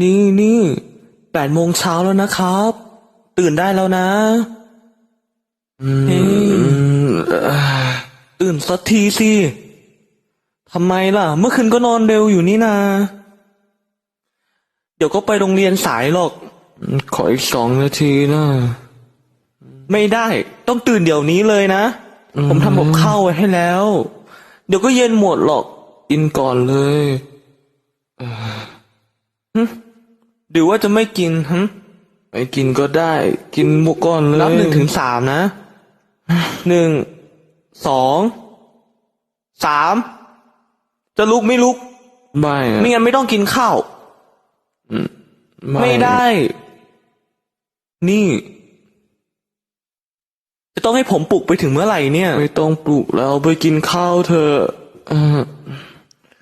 นี่นี่แปดโมงเช้าแล้วนะครับ ตื่นได้แล้วนะเฮ้ยตื่นสักทีสิทำไมล่ะ เมื่อคืนก็นอนเร็วอยู่นี่นา เดี๋ยวก็ไปโรงเรียนสายหรอก ขออีกสองนาทีนะ ไม่ได้ ต้องตื่นเดี๋ยวนี้เลยนะ ผมทำกับข้าวไว้ให้แล้ว เดี๋ยวก็เย็นหมดหรอก กินก่อนเลยหึ หรือว่าจะไม่กินหึไม่กินก็ได้ กินหมกก่อนเลยนับหนึ่งถึงสามนะหนึ่งสองสามจะลุกไม่ลุก ไม่ไม่งั้นไม่ต้องกินข้าวไม่ได้ นี่ จะต้องให้ผมปลุกไปถึงเมื่อไหร่เนี่ย ไม่ต้องปลุกแล้วไปกินข้าวเถอะ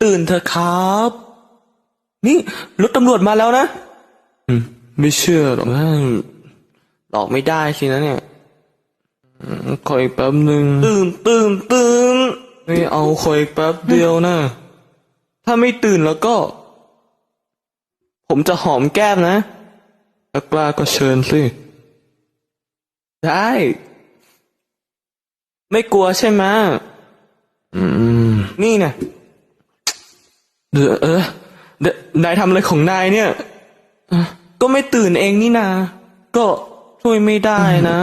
ตื่นเถอะครับ นี่รถตำรวจมาแล้วนะอืม ไม่เชื่อหรอกนะหลอกไม่ได้สินะเนี่ยอืมขออีกแป๊บหนึ่งตื่นตื่นตื่นไม่เอาขออีกแป๊บเดียวนะถ้าไม่ตื่นแล้วก็ ผมจะหอมแก้มนะถ้ากล้าก็เชิญสิ ได้ ไม่กลัวใช่ไหมอืม นี่นะเดี๋ยวเออเดี๋ยวนายทำอะไรของนายเนี่ยอะ ก็ไม่ตื่นเองนี่นา ก็ช่วยไม่ได้นะ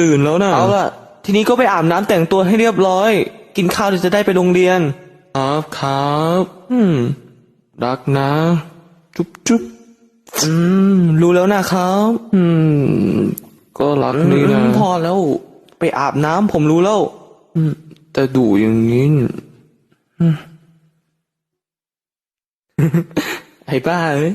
ตื่นแล้วนะเอาล่ะ ทีนี้ก็ไปอาบน้ำแต่งตัวให้เรียบร้อย กินข้าวเดี๋ยวจะได้ไปโรงเรียน ครับครับ อืม รักนะ จุ๊บจุ๊บอืม รู้แล้วนะครับ อืม ก็รักนี่นะพอแล้ว ไปอาบน้ำผมรู้แล้ว อืม แต่ดูอย่างนี้อืม ไอ้บ้าเอ้ย